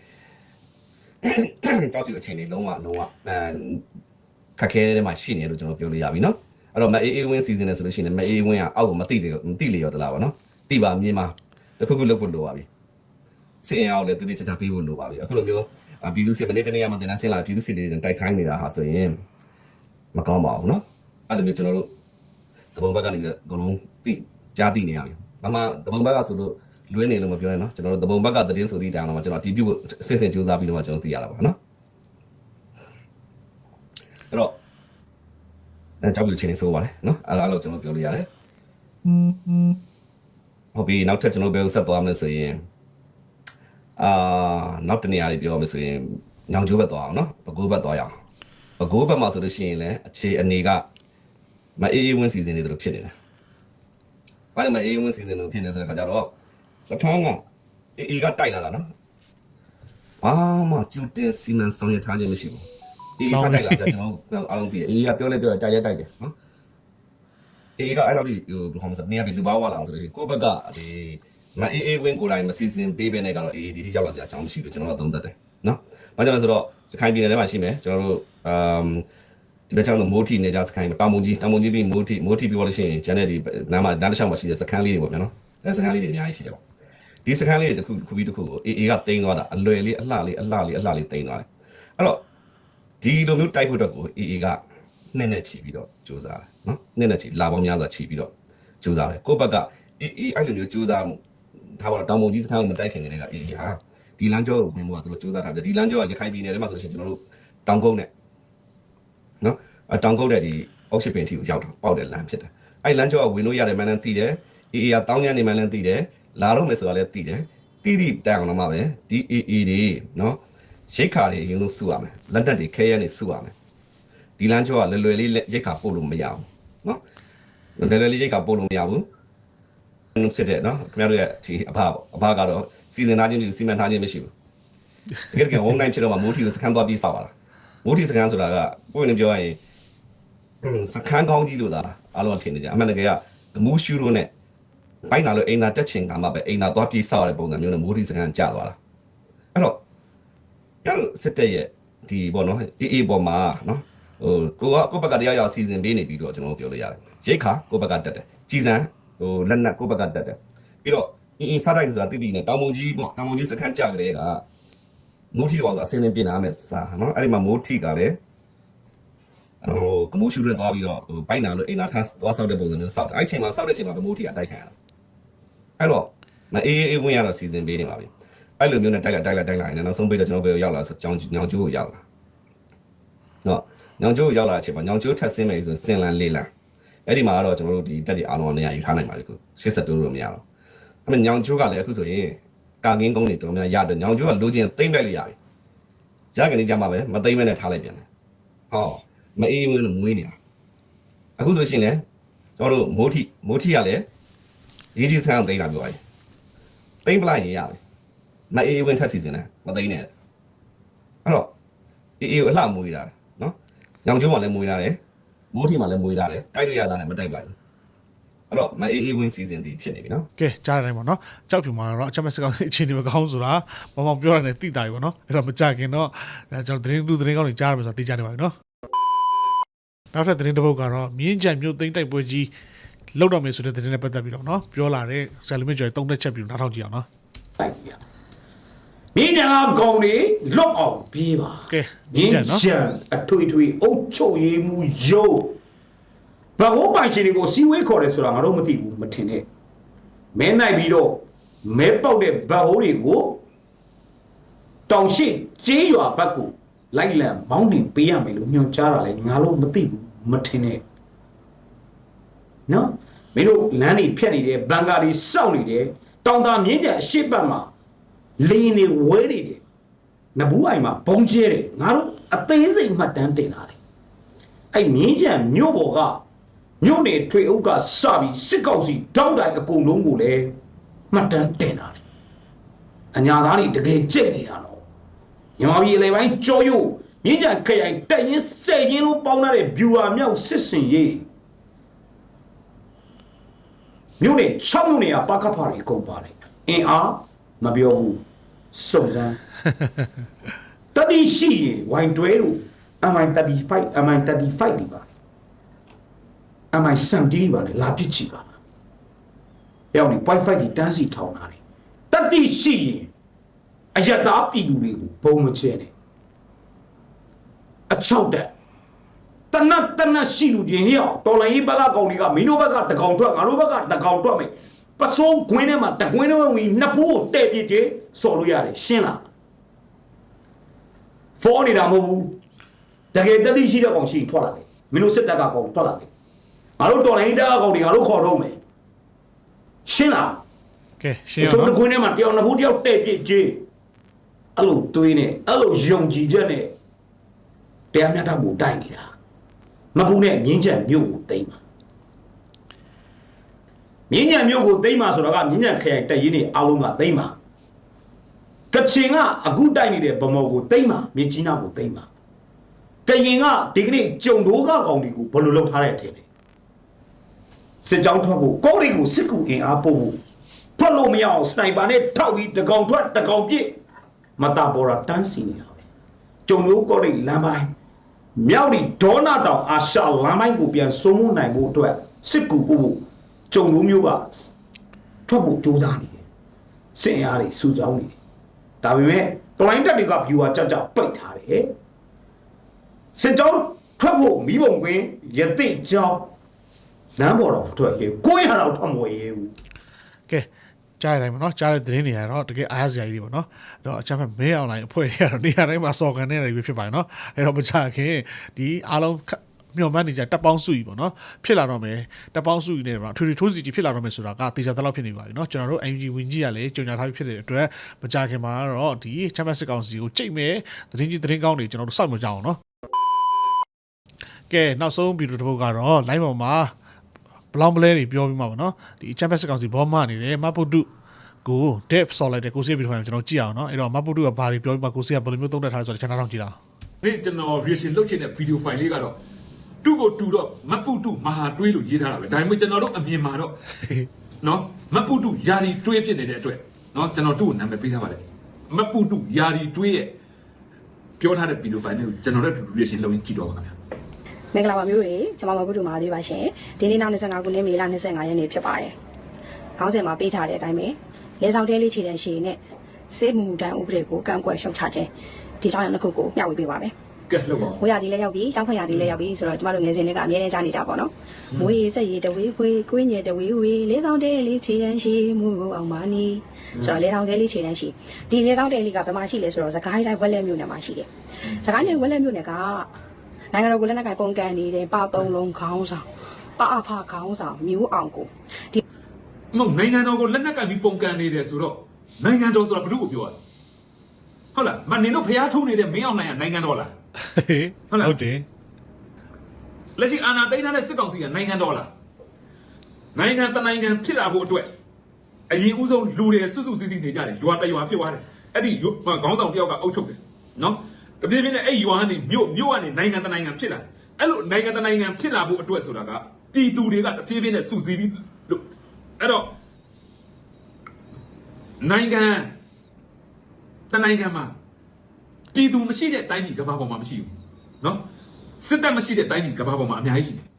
တောက်တူအချိန်လေးလုံးဝလုံးဝအဲခက်ခဲတဲ့မှာရှိနေလို့ကျွန်တော်ပြောလို့ရပြီနော်အဲ့တော့မအေးအေးဝင်းစီစဉ်နေဆိုလို့ရှိရင်မအေးဝင်းကအောက်ကိုမတိတယ်မတိလေရောတလားဗောနော်တိပါမြင်မှာတခုခုလုပ်ဖို့လိုပါပြီစင်အောင်လည်းတတိချာချာပေးဖို့လိုပါပြီအခုလိုမျိုးအပြည်သူစစ်မနေ့တနေ့ကမှတင်တန်းဆင်းလာပြည်သူစစ်တွေတိုက်ခိုင်းနေတာဟာဆိုရင် မကောင်းပါဘူးเนาะအဲ့လိုမျိုးကျွန်တော်တို့တပုံဘက်ကနေပြီးအကုန်လုံးသိကြားသိနေရပြီမမတပုံဘက်ကဆိုလို့လွဲနေလို့မပြောနဲ့เนาะကျွန်တော်တို့တပုံဘက်ကသတင်းဆိုသည့်တိုင်တော့ကျွန်တော်အတီးပြုတ်စစ်စစ်စူးစမ်းပြီးတော့ကျွန်တော်သိရတာပါเนาะအဲ့တော့အဲကြောက်ပြချင်းနေဆိုပါတယ်เนาะအဲ့လိုကျွန်တော်ပြောလို့ရတယ်ဟုတ်ပြီနောက်ထပ်ကျွန်တော်ဘယ်ကိုဆက်သွားမလဲဆိုရင် အာနောက်တနေရာလေးပြောမယ်ဆိုရင်ညောင်ကျိုးဘက်သွားအောင်နော်ပဲခူးဘက်သွားရအောင် ပဲခူးဘက်မှာဆိုလို့ရှိရင်လည်းအခြေအနေကမအေးအေးဝင်းစီစဉ်နေတယ်လို့ဖြစ်နေတယ်။ဘာလို့မအေးအေးဝင်းစီစဉ်လို့ဖြစ်နေဆိုတဲ့ခါကျတော့စခန်းကအေးအေးကတိုက်လာတာနော်။ဘာမှကျူတင်စီမံဆောင်ရွက်ထားခြင်းမရှိဘူး။အေးအေးစတိုက်လာတဲ့ကျွန်တော်အားလုံးသိအေးအေးကပြောလဲပြောတိုက်ရဲတိုက်တယ်နော်။အေးအေးကအဲ့လိုဒီဟိုဘယ်လိုမှမစနေရပြီလူဘာဝလာအောင်ဆိုလို့ရှိရင်ကိုယ့်ဘက်ကဒီမအေးအေးဝင်းကိုယ်တိုင်မစီစဉ်ပေးဘဲနဲ့ကတော့အေးအေးဒီထိရောက်လာစရာအကြောင်းမရှိဘူးကျွန်တော်တို့သုံးသပ်တယ်နော်။ဘာကြောင့်လဲဆိုတော့ ရခိုင်ပြည်နယ်ထဲမှာရှိမယ်ကျွန်တော်တို့အမ်ဒီဘက်ကျောင်းတို့မိုးထီနေကြစခိုင်းတောင်မုံကြီးတောင်မုံကြီးပြီးမိုးထီမိုးထီပြီးတော့လို့ရှိရင်ကျန်တဲ့ဒီနားမှာနားတစ်ချောင်းမှာရှိတဲ့စခန်းလေးတွေပေါ့ဗျာနော်။အဲစခန်းလေးတွေအများကြီးရှိတယ်ပေါ့။ဒီစခန်းလေးတွေတစ်ခုခုပြီးတစ်ခုကိုအေးအေးကတိန်းသွားတာအလွယ်လေးအလှလေးအလှလေးအလှလေးတိန်းသွားတယ်။အဲ့တော့ဒီလိုမျိုးတိုက်ဖို့အတွက်ကိုအေးအေးကနှစ်နဲ့ချီပြီးတော့စူးစမ်းတယ်နော်။နှစ်နဲ့ချီလာပေါင်းများစွာချီပြီးတော့စူးစမ်းတယ်။ကိုယ့်ဘက်ကအေးအေးအဲ့လိုမျိုးစူးစမ်းမှုထားပါတော့တောင်မုံကြီးစခန်းကိုမတိုက်ခင်ကလေးကအေးအေးဟာ ဒီလမ်းကျောကိုဝင်ဖို့ကသူတို့စူးစမ်းထားတယ်ဒီလမ်းကျောကရခိုင်ပြည်နယ်ထဲမှာဆိုလို့ရှိရင်ကျွန်တော်တို့တောင်ကုန်းနဲ့နော်အတောင်ကုန်းတဲ့ဒီအောက်ရှိပင်ထီကိုရောက်တော့ပေါက်တဲ့လမ်းဖြစ်တယ်အဲ့လမ်းကျောကဝင်လို့ရတယ်မှန်းတမ်းသိတယ် AA ကတောင်းရနေမှလည်းသိတယ်လာတော့မယ်ဆိုတာလည်းသိတယ်တိတိတန်အောင်တော့မှပဲဒီ AA တွေနော်ရိတ်ခါတွေအရင်ဆုံးစုရမယ်လက်နက်တွေခဲရဲနေစုရမယ်ဒီလမ်းကျောကလွယ်လွယ်လေးရိတ်ခါပို့လို့မရဘူးနော်လွယ်လွယ်လေးရိတ်ခါပို့လို့မရဘူး နုဖြစ်တဲ့နော်ခင်ဗျားတို့ရဲ့ဒီအဖပေါ့အဖကတော့စီစဉ်ထားခြင်းစီမံထားခြင်းမရှိဘူးတကယ်တကယ် online ဖြစ်တော့မှမိုးထီကိုစကန်သွားပြီးစောက်လာတာမိုးထီစကန်ဆိုတာကကိုယ်နဲ့ပြောရရင်စခန်းကောင်းကြီးလို့သာအားလုံးထင်နေကြအမှန်တကယ်ကဂမူးရှူလို့နဲ့ဘိုင်းနာလို့အိမ်နာတက်ချင်ကမှပဲအိမ်နာသွားပြေးဆောက်ရတဲ့ပုံစံမျိုးနဲ့မိုးဒီစကန်ကျသွားတာအဲ့တော့ရစစ်တဲ့ရဲ့ဒီပေါ့နော်အေးအေးပေါ်မှာနော်ဟိုကိုကကိုဘက်ကတရားရောက်စီစဉ်ပေးနေပြီးတော့ကျွန်တော်ပြောလို့ရတယ်ရိတ်ခါကိုဘက်ကတက်တယ်ကြည်စံ ဟိုလက်နက်ကိုဘက်ကတက်တယ်ပြီးတော့အင်းအင်းစားတိုင်းဆိုတာတိတိနဲ့တောင်မုံကြီးပေါ့တောင်မုံကြီးစခန်းကြကြတဲ့ကမိုးထီတော့ဆိုအစင်းင်းပြင်လာမယ်စာနော်အဲ့ဒီမှာမိုးထီကလည်းဟိုကမိုးရှူရဲသွားပြီးတော့ဟိုပိုက်နာလို့အိမ်နာထားသွားဆောက်တဲ့ပုံစံမျိုးဆောက်တယ်အဲ့ချိန်မှာဆောက်တဲ့ချိန်မှာကမိုးထီကတိုက်ခံရတာအဲ့တော့မအေးအေးဝင်ရတော့စီစဉ်ပေးနေပါပြီအဲ့လိုမျိုးနဲ့တိုက်ကတိုက်လိုက်တိုက်လိုက်နေနောက်ဆုံးပိတ်တော့ကျွန်တော်ဘယ်ရောက်လာဆိုကြောင်ညောင်ကျိုးကိုရောက်လာနော်ညောင်ကျိုးကိုရောက်လာတဲ့အချိန်မှာညောင်ကျိုးထပ်ဆင်းမယ်ဆိုစင်လန်လေးလန် အဲ့ဒီမှာကတော့ကျွန်တော်တို့ဒီတက်ဒီအားလုံးနေရာယူထားနိုင်ပါလိမ့်ခု82လို့မရတော့အဲ့မဲ့ညောင်ကျိုးကလည်းအခုဆိုရင်ကာကင်းကုန်းတွေတော်များရတယ်ညောင်ကျိုးကလိုချင်သိမ့်လိုက်လို့ရပြီရကနေကြမှာပဲမသိမ့်မဲနဲ့ထားလိုက်ပြန်တယ်ဟောမအေးဝင်လို့မွေးနေတာအခုဆိုရှင်လေကျွန်တော်တို့မိုးထီမိုးထီကလည်းရေးကြီးဆန်းအောင်သိမ်းတာပြောရတယ်သိမ်းပလိုက်ရင်ရပြီမအေးဝင်ထက်စီစဉ်တယ်မသိမ်းနဲ့အဲ့တော့အေးအေးကိုအလှမွေးတာနော်ညောင်ကျိုးမှလည်းမွေးရတယ် မိုးထီမှလည်းမွေးရတယ်တိုက်လို့ရတာနဲ့မတိုက်လိုက်ဘူးအဲ့တော့မအေးအေးဝင်စီစဉ်တည်ဖြစ်နေပြီနော်ကဲကြားရတိုင်းပေါ့နော်ကြောက်ဖြူမှာတော့အချက်မဲ့စကောင်းအခြေအနေမကောင်းဆိုတာမမောင်ပြောရတယ်တိတာပြီပေါ့နော်အဲ့တော့မကြခင်တော့အဲကျွန်တော်သတင်းလူသတင်းကောင်းတွေကြားရမယ်ဆိုတာသိကြနေပါပြီနော်နောက်ထပ်သတင်းတစ်ပုဒ်ကတော့မြင်းကြံမြို့သိမ်းတိုက်ပွဲကြီးလောက်တော့မယ်ဆိုတဲ့သတင်းနဲ့ပတ်သက်ပြီးတော့နော်ပြောလာတဲ့ဆယ်လီမီကျော်တုံးသက်ချက်ပြီးတော့နားထောင်ကြည့်အောင်နော်တိုက်ပြ မြင်းကြံကကောင်တွေလွတ်အောင်ပြေးပါကဲမြင်းကြံနော်ကြံအထွေထွေအုပ်ချုပ်ရေးမှုရုပ်ဘဟုပိုင်ရှင်တွေကိုစီဝေးခေါ်တယ်ဆိုတာငါတို့မသိဘူးမထင်နဲ့မဲနိုင်ပြီးတော့မဲပေါက်တဲ့ဘဟုတွေကိုတောင်ရှိကျေးရွာဘက်ကိုလိုက်လံမောင်းနှင်ပေးရမယ်လို့ညွှန်ကြားတာလေငါတို့မသိဘူးမထင်နဲ့နော်မင်းတို့လမ်းတွေဖြတ်နေတယ်ဘန်ကာတွေစောက်နေတယ်တောင်တာမြင်းကြံအရှိတ်ဘက်မှာ လင်းနေဝဲနေတယ်နဘူးအိုင်မှာဘုံကျဲတယ်ငါတို့အသေးစိတ်မှတ်တမ်းတင်လာတယ်အဲ့မြင်းကြံမြို့ပေါ်ကမြို့နေထွေအုပ်ကစပြီးစစ်ကောက်စီတောက်တိုင်အကုန်လုံးကိုလည်းမှတ်တမ်းတင်လာတယ်အညာသားတွေတကယ်ကြိတ်နေတာတော့မြန်မာပြည်အလေပိုင်းကြောရုပ်မြင်းကြံခရိုင်တက်ရင်စိတ်ရင်းလို့ပေါင်းထားတဲ့ viewer မြောက်စစ်စင်ရေးမြို့နေ6မြို့နေကပါကဖာတွေအကုန်ပါတယ်အင်အားမပြောဘူး စုံစမ်းတတိရှိရင်ဝိုင်တွဲလို့ MI35 MI35 ဒီပါ MI70 ဒီပါလေလာပစ်ချီပါရောက်နေ Wi-Fi ဒီတန်းစီထောင်းတာလေတတိရှိရင်အယက်သားပြည်သူတွေကိုဘုံမချဲနဲ့အချောက်တက်တနတ်တနတ်ရှိလူချင်းဟေ့အောင်တော်လိုင်းကြီးဘက်ကကောင်တွေကမင်းတို့ဘက်ကတကောင်ထွက်ငါတို့ဘက်ကတကောင်ထွက်မယ် ပစိုးခွင်းထဲမှာတကွင်းထဲဝင်နှစ်ပိုးကိုတဲ့ပြစ်တယ်စော်လို့ရတယ်ရှင်းလားဖောနေတာမဟုတ်ဘူးတကယ်တတိရှိတဲ့ကောင်ရှိရင်ထွက်လာတယ်မင်းတို့စစ်တပ်ကကောင်ထွက်လာတယ်ငါတို့တော်လိုင်းကြီးတက်ကကောင်တွေငါတို့ခေါ်တော့မယ်ရှင်းလားကဲရှင်းအောင်ဆိုနော်တော့ခွင်းထဲမှာတယောက်နှစ်ဘူးတယောက်တဲ့ပြစ်ကြီးအဲ့လိုတွေးနေအဲ့လိုယုံကြည်ချက်နဲ့တရားမျှတမှုတိုက်နေတာမပူနဲ့မြင်းချက်မြို့ကိုသိမ်းပါ မြင်းညံမြို့ကိုသိမ်းပါဆိုတော့ကမြင်းညံခရိုင်တက်ရင်းနေအားလုံးကသိမ်းပါကချင်ကအခုတိုက်နေတဲ့ဗမော်ကိုသိမ်းပါမြင်းကြီးနားကိုသိမ်းပါကရင်ကဒီကနေ့ကြုံတိုးကကောင်တွေကိုဘယ်လိုလုပ်ထားတဲ့အထင်လဲစစ်ကြောင်းထွက်ဖို့ကောရီကိုစစ်ကူအင်အားပို့ဖို့ထွက်လို့မရအောင်စနိုက်ပါနဲ့ထောက်ပြီးတကောင်ထွက်တကောင်ပြစ်မတာပေါ်တာတန်းစီနေတာပဲကြုံတိုးကောရီလမ်းပိုင်းမြောက်ဒီဒေါနာတောင်အာရှလမ်းပိုင်းကိုပြန်စိုးမိုးနိုင်ဖို့အတွက်စစ်ကူပို့ဖို့ ကြုံတိုးမျိုးကထွက်ဖို့ကြိုးစားနေတယ်စင်အားတွေစူဆောင်းနေတယ်ဒါပေမဲ့တော်လိုင်းတက်တွေက viewer ကြောက်ကြောက်ပိတ်ထားတယ်စစ်ကြောင်းထွက်ဖို့မိဘုံကွင်းရတိကြောင်းလမ်းပေါ်တော့မထွက်ရဲကိုရတော့ထွက်မဝရဲဘူးကဲကြားရတိုင်းပေါ့နော်ကြားတဲ့သတင်းတွေကတော့တကယ်အားရစရာကြီးတွေပေါ့နော်အဲ့တော့အချမ်းဖက်မဲအွန်လိုင်းအဖွဲ့တွေကတော့နေရာတိုင်းမှာစော်ကန်နေတယ်ဖြစ်ပါတယ်နော်အဲ့တော့မချခင်ဒီအားလုံးခ မျှော်မှန်းနေကြတပ်ပေါင်းစုကြီးပေါ့နော်ဖြစ်လာတော့မယ်တပ်ပေါင်းစုကြီးနဲ့ပေါ့ထွေထွေထိုးစီကြီးဖြစ်လာတော့မယ်ဆိုတာကတေချာသလောက်ဖြစ်နေပါပြီနော်ကျွန်တော်တို့ MG ဝင်းကြီးကလည်းကြုံညာထားပြီးဖြစ်တဲ့အတွက်မကြခင်မှာတော့ဒီ Champions League ကောင်စီကိုကြိတ်မယ်သတင်းကြီးသတင်းကောင်းတွေကျွန်တော်တို့စောင့်မကြအောင်နော်ကဲနောက်ဆုံးဗီဒီယိုတစ်ပုဒ်ကတော့ live ပေါ်မှာဘလောင်ပလဲတွေပြောပြီးမှာပေါ့နော်ဒီ Champions ကောင်စီဘောမနေတယ်မပုတ်တုကို depth ဆော်လိုက်တယ်ကိုစီဗီဒီယိုမှာကျွန်တော်ကြည့်အောင်နော်အဲ့တော့မပုတ်တုကဘာတွေပြောပြီးမှာကိုစီကဘယ်လိုမျိုးသုံးသပ်ထားလဲဆိုတော့ channel တော့ကြည့်တာဒီကျွန်တော် reaction လုပ်ချင်တဲ့ video file လေးကတော့ တူကိုတူတော့မပုတုမဟာတွေးလို့ရေးထားတာပဲဒါပေမဲ့ကျွန်တော်တို့အမြင်မှာတော့နော်မပုတုယာရီတွေးဖြစ်နေတဲ့အတွက်နော်ကျွန်တော်တို့ကိုနာမည်ပေးထားပါတယ်မပုတုယာရီတွေးရဲ့ပြောထားတဲ့ video file လေးကိုကျွန်တော်တို့ reaction လုပ်ရင်ကြည့်တော့ပါခင်ဗျာမင်္ဂလာပါမျိုးတွေကျွန်မမဘုဒ္ဓမာသေးပါရှင်ဒီနေ့နောက်25ခုနှစ်မေလ25ရက်နေ့ဖြစ်ပါတယ်ခေါင်းစဉ်မှာပေးထားတဲ့အတိုင်းပဲလေဆောင်တဲလေးခြေတန်းရှည်နဲ့စေမှုမှုတန်းဥပဒေကိုကန့်ကွက်ရှုတ်ချခြင်းဒီကြောင့်ရနှစ်ခုကိုမျှဝေပေးပါမယ် ကဲလောက်ပါဦးဝေရသည်လည်းရောက်ပြီကျောင်းဖက်ရသည်လည်းရောက်ပြီဆိုတော့ကျမတို့ငယ်စဉ်တွေကအများနဲ့ကြားနေကြပါတော့မွေးဆက်ရည်တဝေးဝေးကွင်းရည်တဝေးဝေးလေဆောင်တဲလေးခြေတန်းရှည်မှုအောင်ပါနီဆိုတော့လေဆောင်တဲလေးခြေတန်းရှည်ဒီလေဆောင်တဲလေးကဘယ်မှာရှိလဲဆိုတော့စကိုင်းတိုင်းဝက်လက်မြို့နယ်မှာရှိတယ်စကိုင်းတိုင်းဝက်လက်မြို့နယ်ကနိုင်ငံတော်ကိုလက်နက်ကင်ပုံကန်နေတဲ့ပသုံးလုံးခေါင်းဆောင်ပအဖခေါင်းဆောင်မျိုးအောင်ကိုဒီမဟုတ်နိုင်ငံတော်ကိုလက်နက်ကင်ပြီးပုံကန်နေတယ်ဆိုတော့နိုင်ငံတော်ဆိုတာဘယ်သူ့ကိုပြောရလဲဟုတ်လားမနင်တို့ဖျားထုံးနေတဲ့မင်းအောင်နိုင်ကနိုင်ငံတော်လား ဟုတ်လားဟုတ်တယ်လက်ရှိအာဏာသိမ်းထားတဲ့စစ်ကောင်စီကနိုင်ငံတော်လားနိုင်ငံတနိုင်ငံဖြစ်လာဖို့အတွက်အရင်ဦးဆုံးလူတွေစွတ်စွတ်စည်းစည်းနေကြတယ်ရွာတရွာဖြစ်သွားတယ်အဲ့ဒီခေါင်းဆောင်တယောက်ကအုပ်ချုပ်တယ်နော်တပြည့်ပြည့်နဲ့အဲ့ရွာကနေမြို့မြို့ကနေနိုင်ငံတနိုင်ငံဖြစ်လာတယ်အဲ့လိုနိုင်ငံတနိုင်ငံဖြစ်လာဖို့အတွက်ဆိုတာကပြည်သူတွေကတဖြည်းဖြည်းနဲ့စုစည်းပြီးလို့အဲ့တော့နိုင်ငံတနိုင်ငံမှာ ပြည်သူမရှိတဲ့တိုင်းပြည်ကမ္ဘာပေါ်မှာမရှိဘူးနော်စစ်တပ်မရှိတဲ့တိုင်းပြည်ကမ္ဘာပေါ်မှာအများကြီးရှိတယ်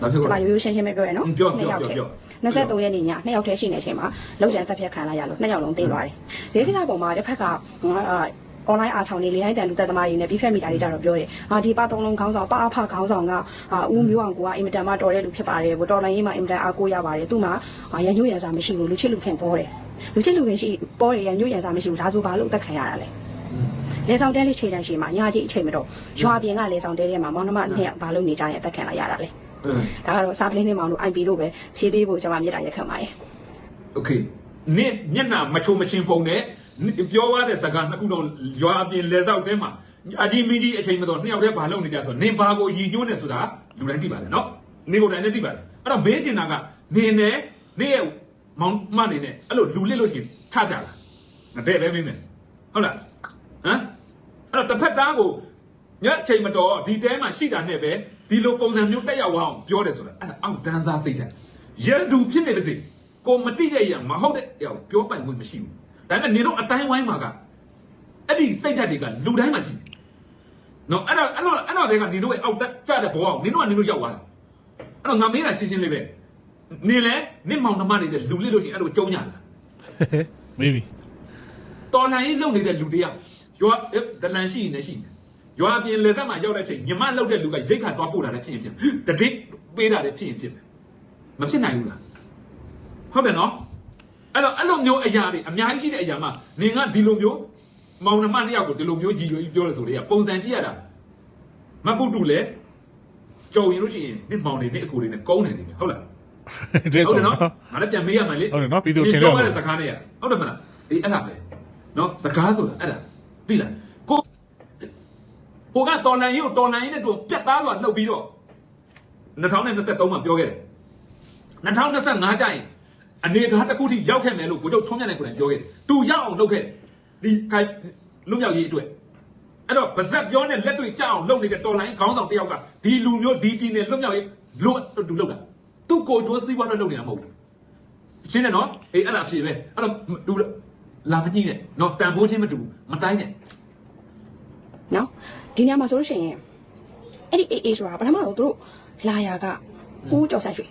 ဒါဖြစ်ကျကိုမရိုးရိုးရှင်းရှင်းပဲပြောရနော်ပြောပြောနှစ်ယောက်ပြောတည်းပြော23ရက်နေ့ညနှစ်ယောက်တည်းရှိနေတဲ့အချိန်မှာလောက်ကျန်တက်ဖြတ်ခံလိုက်ရလို့နှစ်ယောက်လုံးသိသွားတယ်ဒီကိစ္စပေါ်မှာတစ်ဖက်ကအာ online အားချောင်းနေလေတိုင်းတန်လူသက်သမားတွေနဲ့ပြီးဖက်မိတာတွေကြတော့ပြောတယ်။ဟာဒီပသုံးလုံးခေါင်းဆောင်ပအဖခေါင်းဆောင်ကအာဦးမျိုးအောင်ကအင်မတန်မှတော်တဲ့လူဖြစ်ပါတယ်။ဘတော်လိုင်းရေးမှာအင်မတန်အားကိုးရပါတယ်။သူ့မှာအာရညွှန်ရန်စာမရှိဘူးလူချစ်လူခင်ပေါ်တယ်။လူချစ်လူခင်ရှိပေါ်တယ်ရညွှန်ရန်စာမရှိဘူးဒါဆိုဘာလို့အသက်ခံရတာလဲ။ လေဆောင်တဲလေးခြေတန်းရှိမှာညာကြီးအချိန်မတော့ရွာပြင်ကလေဆောင်တဲထဲမှာမောင်နှမနှစ်ယောက်ဘာလို့နေကြရင်အသက်ခံလိုက်ရတာလဲ။ အင်း ဒါကတော့စာပလင်းနဲ့မောင်တို့ IP လို့ပဲဖြေးပေးဖို့ကျွန်မမြေတားရက်ခံပါတယ် โอเคနင့်မျက်နှာမချုံမချင်းပုံနဲ့ပြောရတဲ့စကားနှစ်ခုတော့ရွာအပြင်လေဆောက်တဲမှာအကြီးမင်းကြီးအချိန်မတော်နှစ်ယောက်တည်းဘာလုပ်နေကြဆိုတော့နင်ဘာကိုရည်ညွှန်းနေဆိုတာလူတိုင်းသိပါတယ်နော်နေကိုယ်တိုင်းလည်းသိပါတယ်အဲ့တော့မေးချင်တာကနင်နဲ့နေရဲ့မောင်မနေနဲ့အဲ့လိုလူလစ်လို့ရှိရင်ထကြလားငါတဲ့ပဲမင်းမယ်ဟုတ်လားဟမ် အဲ့တော့တစ်ဖက်သားကိုညအချိန်မတော်ဒီတဲမှာရှိတာနဲ့ပဲဒီလိုပုံစံမျိုးတက်ရောက်အောင်ပြောတယ်ဆိုတာအဲ့ဒါအောက်တန်းစားစိတ်ဓာတ်ရန်သူဖြစ်နေပါစေကိုမတိတဲ့ရမဟုတ်တဲ့ရောက်ပြောပိုင်ခွင့်မရှိဘူးဒါပေမဲ့နေတော့အတိုင်းဝိုင်းမှာကအဲ့ဒီစိတ်ဓာတ်တွေကလူတိုင်းမှာရှိတယ်နော်အဲ့တော့အဲ့တော့အဲ့တော့တွေကနေတို့ရဲ့အောက်တက်ကြတဲ့ဘဝကိုနေတို့ကနေတို့ရောက်သွားတယ်အဲ့တော့ငါမေးတာရှင်းရှင်းလေးပဲနေလဲနေမောင်နှမနေတဲ့လူလေးလို့ရှိရင်အဲ့လိုကြုံညာလားမေးပြီတော်လှန်ရေးလုပ်နေတဲ့လူတယောက် ရွာဒလန်ရှိနေရှိနေရွာပြင်လေဆက်မှာရောက်တဲ့ချိန်ညီမလောက်တဲ့လူကရိတ်ခါသွားပို့တာလည်းဖြစ်ရင်ဖြစ်တတိပေးတာလည်းဖြစ်ရင်ဖြစ်မဖြစ်နိုင်ဘူးလားဟုတ်တယ်နော်အဲ့တော့အဲ့လိုမျိုးအရာတွေအများကြီးရှိတဲ့အရာမှာနင်ကဒီလိုမျိုးမောင်နှမတစ်ယောက်ကိုဒီလိုမျိုးရည်ရွယ်ပြီးပြောလို့ဆိုလေပုံစံကြည့်ရတာမပုတူလည်းကြော်ရင်လို့ရှိရင်နင်မောင်တွေနဲ့အကူတွေနဲ့ကုန်းနေတယ်ဟုတ်လားတဲ့ဟုတ်ဆိုတယ်နော်နော်ငါလည်းပြန်မေးရမယ်လေဟုတ်တယ်နော်ပြည်သူထင်လို့ပြောရတဲ့စကားနဲ့ရဟုတ်တယ်မလားအေးအဲ့ဒါပဲနော်စကားဆိုတာအဲ့ဒါ ပြီလားကိုဟိုကတော်လန်ရေးကိုတော်လန်ရေးနဲ့တူပြတ်သားစွာလှုပ်ပြီးတော့2023မှာပြောခဲ့တယ်2025ကျရင်အနေအထားတစ်ခုထိရောက်ခဲ့မယ်လို့ကိုချုပ်ထုံးမြတ်နိုင်ကိုယ်တိုင်ပြောခဲ့တယ်သူရောက်အောင်လုပ်ခဲ့တယ်ဒီခိုင်လွတ်မြောက်ရေးအတွက်အဲ့တော့ဗဇက်ပြောနဲ့လက်တွေ့ကြအောင်လုပ်နေတဲ့တော်လိုင်းခေါင်းဆောင်တယောက်ကဒီလူမျိုးဒီပြည်နယ်လွတ်မြောက်ရေးလို့တူလုပ်တာသူ့ကိုယ်ကျိုးစည်းဝါးနဲ့လုပ်နေတာမဟုတ်ဘူးရှင်းတယ်နော်အေးအဲ့ဒါအဖြစ်ပဲအဲ့တော့တူ လာမညှိနဲ့နော်တန်ဖိုးချင်းမတူဘူးမတိုင်းနဲ့နော်ဒီနေရာမှာဆိုလို့ရှိရင်အဲ့ဒီ AA ဆိုတာပထမဆုံးသူတို့လာယာကဦးကျော်ဆန်းရွှေ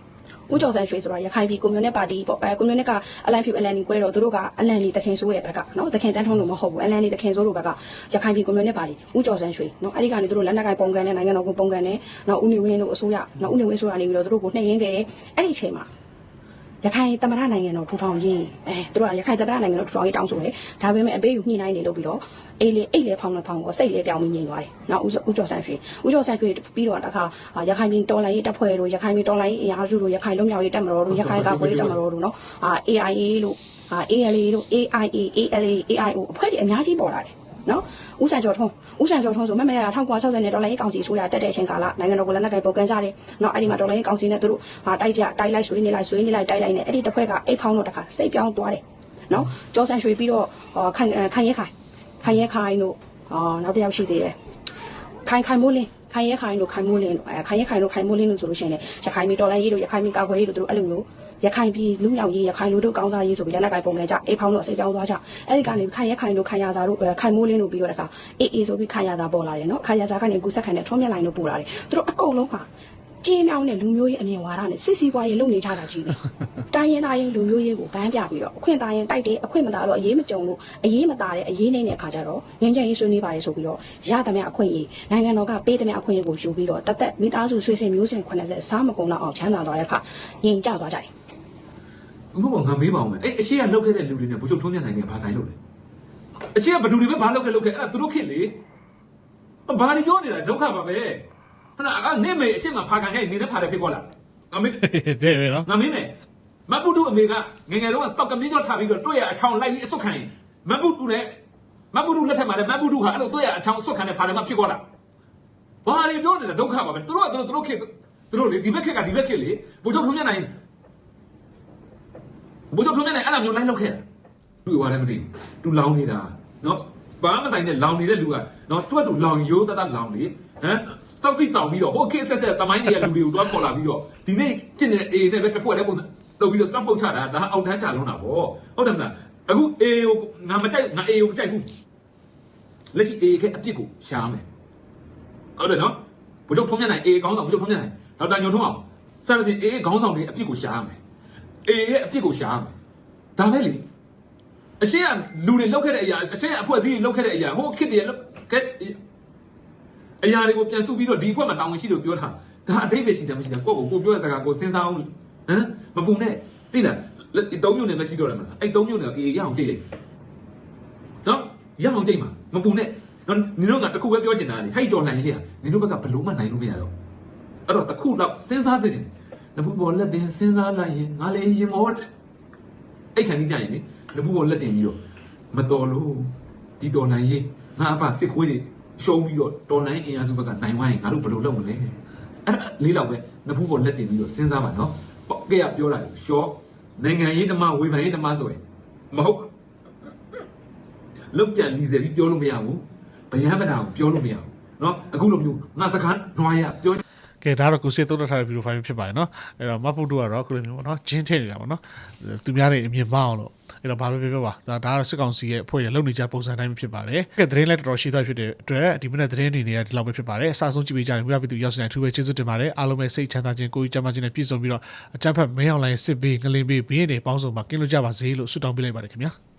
ဦးကျော်ဆန်းရွှေဆိုတာရခိုင်ပြည်ကွန်မြူနတီပါတီပေါ့အဲကွန်မြူနတီကအလန်ဖြူအလန်နီကွဲတော့သူတို့ကအလန်နီတခင်ဆိုးရဲ့ဘက်ကနော်တခင်တန်းထုံးလို့မဟုတ်ဘူးအလန်နီတခင်ဆိုးလို့ဘက်ကရခိုင်ပြည်ကွန်မြူနတီပါတီဦးကျော်ဆန်းရွှေနော်အဲ့ဒီကနေသူတို့လက်နက်ကိုင်ပုံကန်နဲ့နိုင်ငံတော်ကိုပုံကန်နဲ့နော်ဦးနေဝင်းတို့အစိုးရနော်ဦးနေဝင်းဆိုရနေပြီးတော့သူတို့ကိုနှိမ်ရင်းခဲ့တယ်အဲ့ဒီအချိန်မှာ ရရခိုင်သမ္မတနိုင်ငံတော်ထူထောင်ရေးအဲသူတို့ကရခိုင်သမ္မတနိုင်ငံတော်ထူထောင်ရေးတောင်းဆိုတယ်ဒါပေမဲ့အပေးယူညှိနှိုင်းနေလို့ပြီးတော့အေးလေအိတ်လေဖောင်းနေဖောင်းကိုစိတ်လေပြောင်းပြီးငြိမ်သွားတယ်နောက်ဦးဦးကျော်ဆန်းရွှေဦးကျော်ဆန်းရွှေပြီးတော့တခါရခိုင်ပြည်တော်လိုင်းရေးတပ်ဖွဲ့တို့ရခိုင်ပြည်တော်လိုင်းရေးအင်အားစုတို့ရခိုင်လုံမြောက်ရေးတပ်မတော်တို့ရခိုင်ကာကွယ်ရေးတပ်မတော်တို့နော်အာ AIA လို့အာ ALA တို့ AIA ALA AIO အဖွဲ့တွေအများကြီးပေါ်လာတယ် နော်ဦးဆန်ကျော်ထွန်းဦးဆန်ကျော်ထွန်းဆိုမမရ1960နဲ့ဒေါ်လာရေးကောင်စီဆိုရတက်တဲ့အချိန်ကာလနိုင်ငံတော်ကလည်းလက်ကိုင်ပုံကန်ကြတယ်နော်အဲ့ဒီမှာဒေါ်လာရေးကောင်စီနဲ့သူတို့ဟာတိုက်ကြတိုက်လိုက်ဆွေးနေလိုက်ဆွေးနေလိုက်တိုက်လိုက်နဲ့အဲ့ဒီတစ်ခွက်ကအိတ်ဖောင်းတော့တခါစိတ်ပြောင်းသွားတယ်နော်ကျော်ဆန်ရွှေပြီးတော့ခိုင်ခိုင်ရဲခိုင်ခိုင်ရဲခိုင်တို့အာနောက်တစ်ယောက်ရှိသေးတယ်ခိုင်ခိုင်မိုးလင်းခိုင်ရဲခိုင်တို့ခိုင်မိုးလင်းတို့အဲခိုင်ရဲခိုင်တို့ခိုင်မိုးလင်းတို့ဆိုလို့ရှိရင်လည်းရခိုင်ပြည်တော်လိုင်းရေးတို့ရခိုင်ပြည်ကာကွယ်ရေးတို့သူတို့အဲ့လိုမျိုး ရခိုင်ပြည်လူမျိုးရေးရခိုင်လူတို့ကောင်းစားရေးဆိုပြီးလက်နက်ကိုင်ပုံကန်ကြအိတ်ဖောင်းတော့စိတ်ပြောင်းသွားကြအဲ့ဒီကနေခိုင်ရဲခိုင်တို့ခိုင်ရစာတို့ခိုင်မိုးလင်းတို့ပြီးတော့တခါအေးအေးဆိုပြီးခိုင်ရစာပေါ်လာတယ်နော်ခိုင်ရစာကနေကူဆက်ခိုင်နဲ့ထုံးမြက်လိုင်းတို့ပို့လာတယ်သူတို့အကုန်လုံးဟာကျင်းမြောင်းတဲ့လူမျိုးရေးအမြင်ဝါဒနဲ့စစ်စီပွားရေးလုပ်နေကြတာကြီးပဲတိုင်းရင်တိုင်းလူမျိုးရေးကိုဗန်းပြပြီးတော့အခွင့်တိုင်းရင်တိုက်တယ်အခွင့်မသားတော့အရေးမကြုံလို့အရေးမသားတဲ့အရေးနေတဲ့အခါကျတော့ငင်းကြရေးဆွေးနွေးပါလေဆိုပြီးတော့ရသမျှအခွင့်အရေးနိုင်ငံတော်ကပေးသမျှအခွင့်အရေးကိုယူပြီးတော့တသက်မိသားစုဆွေးစင်မျိုးစင်80စားမကုန်တော့အောင်ချမ်းသာသွားတဲ့အခါငြိမ်ကြသွားကြတယ် ဘုဘောငါမေးပါအောင်မယ်အဲ့အရှိကလောက်ခဲ့တဲ့လူတွေနဲ့ဘုချုပ်ထုံးမြတ်နိုင်တယ်ဘာဆိုင်လို့လဲအရှိကဘယ်သူတွေပဲဘာလောက်ခဲ့လောက်ခဲ့အဲ့ဒါသူတို့ခင်လေဘာတွေပြောနေတာဒုက္ခပါပဲဟနာအနေမေအရှိမဖာခံခဲ့နေတဲ့ဖာတယ်ဖြစ်ပေါ်လာငါမေးတဲ့ပဲနော်ငါမင်းမယ်မပုတုအမေကငယ်ငယ်တော့စောက်ကမင်းတော့ထားပြီးတော့တွေ့ရအချောင်းလိုက်ပြီးအစွတ်ခံရင်မပုတုနဲ့မပုတုလက်ထက်မှာလည်းမပုတုဟာအဲ့လိုတွေ့ရအချောင်းအစွတ်ခံတဲ့ဖာတယ်မှဖြစ်သွားတာဘာတွေပြောနေတာဒုက္ခပါပဲသူတို့ကသူတို့သူတို့ခေတ်သူတို့လေဒီဘက်ခေတ်ကဒီဘက်ခေတ်လေဘုချုပ်ထုံးမြတ်နိုင် ဘုချုပ်ထုံးမြတ်နိုင်အဲ့လိုမျိုးလိုက်လောက်ခဲ့တာတွေ့သွားတယ်မသိဘူးသူလောင်းနေတာနော်ဘာမှမဆိုင်တဲ့လောင်နေတဲ့လူကနော်တွက်တူလောင်ရိုးတတ်တတ်လောင်လေဟမ်စောက်စိတောင်ပြီးတော့ဟိုခေတ်ဆက်ဆက်သမိုင်းတွေကလူတွေကိုတွားပေါ်လာပြီးတော့ဒီနေ့ကျင့်နေတဲ့အေးနဲ့ပဲတစ်ဖွဲ့တဲ့ပုံစံလုပ်ပြီးတော့စပ်ပုတ်ချတာဒါအောက်တန်းချလုံးတာဗောဟုတ်တယ်မလားအခုအေးကိုငါမကြိုက်ငါအေးကိုမကြိုက်ဘူးလက်ရှိအေးကအပြစ်ကိုရှားမယ်ဟုတ်တယ်နော်ဘုချုပ်ထုံးမြတ်နိုင်အေးကောင်းဆောင်ဘုချုပ်ထုံးမြတ်နိုင်ဒေါက်တာညုံထုံးအောင်စသဖြင့်အေးခေါင်းဆောင်တွေအပြစ်ကိုရှားမယ် အေးရဲ့အပြစ်ကိုရှားမယ်ဒါပဲလေအရှင်းကလူတွေလောက်ခဲ့တဲ့အရာအရှင်းကအဖွဲ့အစည်းတွေလောက်ခဲ့တဲ့အရာဟိုခစ်တွေလောက်ခဲ့အရာတွေကိုပြန်စုပြီးတော့ဒီအဖွဲ့မှာတောင်းဝင်ရှိလို့ပြောတာဒါအတိတ်ပဲရှိတယ်မရှိတယ်ကိုယ့်ကိုကိုပြောတဲ့စကားကိုစဉ်းစားအောင်ဟမ်မပူနဲ့သိလားဒီသုံးမျိုးနဲ့မရှိတော့တယ်မလားအဲ့သုံးမျိုးနဲ့အေးရအောင်ကြိတ်လိုက်နော်ရအောင်ကြိတ်မှာမပူနဲ့နော်နင်တို့ကတခုပဲပြောချင်တာလေဟိုက်တော်လှန်ရေးဟာနင်တို့ဘက်ကဘလို့မှနိုင်လို့မရတော့အဲ့တော့တခုတော့စဉ်းစားစေချင် နဘူးပေါ်လက်တင်စဉ်းစားလိုက်ရင်ငါလေရင်မောအဲ့ခံကြီးကြရင်လေလဘူးကိုလက်တင်ပြီးတော့မတော်လို့ဒီတော်နိုင်ရေးငါအဖစစ်ခွေးတွေရှုံးပြီးတော့တော်နိုင်အင်အားစုဘက်ကနိုင်ဝိုင်းငါတို့ဘယ်လိုလုပ်မလဲအဲ့ဒါလေးလောက်ပဲနဘူးကိုလက်တင်ပြီးတော့စဉ်းစားပါနော်ပေါ့ကဲကပြောတာရှော့နိုင်ငံရေးဓမ္မဝေဖန်ရေးဓမ္မဆိုရင်မဟုတ်လုတ်ကြံလီစေပြီးပြောလို့မရဘူးဗျမ်းပဒါကိုပြောလို့မရဘူးနော်အခုလိုမျိုးငါစကားနွားရပြော ကဲဒါတော့ကိုစစ်သုံးထားတဲ့ဗီဒီယိုဖိုင်ဖြစ်ပါတယ်နော်အဲ့တော့မဖုတ်တို့ကတော့ခုလိုမျိုးပေါ့နော်ဂျင်းထည့်နေတာပေါ့နော်သူများတွေအမြင်မအောင်လို့အဲ့တော့ဘာပဲပြောပြောပါဒါဒါကတော့စစ်ကောင်စီရဲ့အဖွဲ့ရလုံနေကြပုံစံတိုင်းဖြစ်ပါတယ်ကဲသတင်းလည်းတော်တော်ရှိသွားဖြစ်တဲ့အတွက်ဒီမိနစ်သတင်းတွေနေရဒီလောက်ပဲဖြစ်ပါတယ်အစားဆုံးကြည့်ပေးကြတယ်မြတ်ပြည်သူရောက်စတဲ့ထူးပဲကျေးဇူးတင်ပါတယ်အားလုံးပဲစိတ်ချမ်းသာခြင်းကိုယ်ကြီးကျန်းမာခြင်းနဲ့ပြည့်စုံပြီးတော့အကြမ်းဖက်မင်းအောင်လိုင်းစစ်ဘေးငလင်ဘေးဘေးတွေပေါင်းစုံမှာကင်းလို့ကြပါစေလို့ဆုတောင်းပေးလိုက်ပါတယ်ခင်ဗျာ